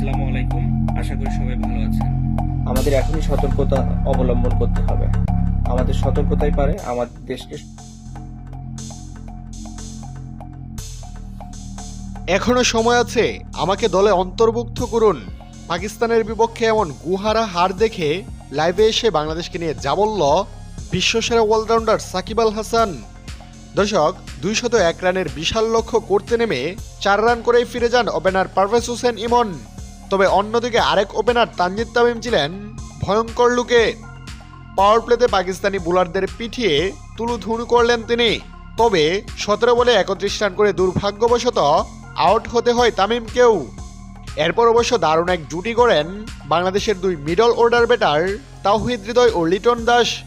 আসসালামু আলাইকুম। আশা করি সবাই ভালো আছেন। আমাদের এখনই সতর্কতা অবলম্বন করতে হবে। আমাদের সতর্কতাই পারে আমাদের দেশকে। এখনও সময় আছে। আমাকে দলে অন্তর্ভুক্ত করুন। পাকিস্তানের বিপক্ষে এমন গুহারা হার দেখে লাইভে এসে বাংলাদেশকে নিয়ে যা বলল বিশ্বসেরা অলরাউন্ডার সাকিব আল হাসান। দর্শক দুইশত এক রানের বিশাল লক্ষ্য করতে নেমে চার রান করেই ফিরে যান ওপেনার পারভেজ হোসেন ইমন। তবে অন্যদিকে আরেক ওপেনার তানজিদ তামিম ছিলেন ভয়ঙ্কর লুকে। পাওয়ার প্লেতে পাকিস্তানি বোলারদের পিঠিয়ে তুলু তুলুধুনু করলেন তিনি। তবে সতেরো বলে একত্রিশ রান করে দুর্ভাগ্যবশত আউট হতে হয় তামিমকেও। এরপর অবশ্য দারুণ এক জুটি করেন বাংলাদেশের দুই middle order batter Towhid Hridoy ও লিটন দাস।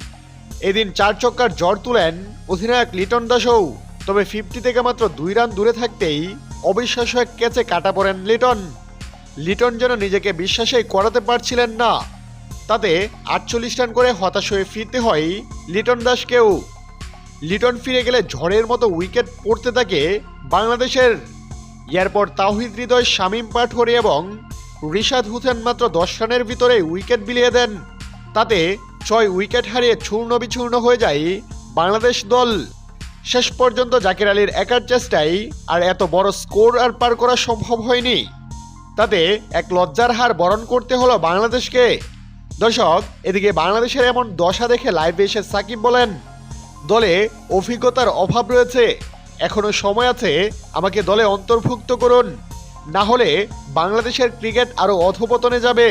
এদিন চার চক্কার জ্বর তুলেন অধিনায়ক লিটন দাসও। তবে ফিফটি থেকে মাত্র দুই রান দূরে থাকতেই অবিশ্বাস্য এক ক্যাচে কাটা পড়েন লিটন। লিটন যেন নিজেকে বিশ্বাসেই করাতে পারছিলেন না। তাতে আটচল্লিশ রান করে হতাশ হয়ে ফিরতে হয় লিটন দাসকেও। লিটন ফিরে গেলে ঝড়ের মতো উইকেট পড়তে থাকে বাংলাদেশের। এরপর তাওহিদ হৃদয়, শামীম পাঠরি এবং রিশাদ হুসেন মাত্র দশ রানের ভিতরে উইকেট বিলিয়ে দেন। তাতে ছয় উইকেট হারিয়ে চূর্ণ বিচূর্ণ হয়ে যায় বাংলাদেশ দল। শেষ পর্যন্ত জাকির আলীর একার চেষ্টায় আর এত বড় স্কোর আর পার করা সম্ভব হয়নি। তাতে এক লজ্জার হার বরণ করতে হলো বাংলাদেশকে। দর্শক, এদিকে বাংলাদেশের এমন দশা দেখে লাইভে এসে সাকিব বলেন, দলে অভিজ্ঞতার অভাব রয়েছে। এখনও সময় আছে, আমাকে দলে অন্তর্ভুক্ত করুন। না হলে বাংলাদেশের ক্রিকেট আরও অধপতনে যাবে।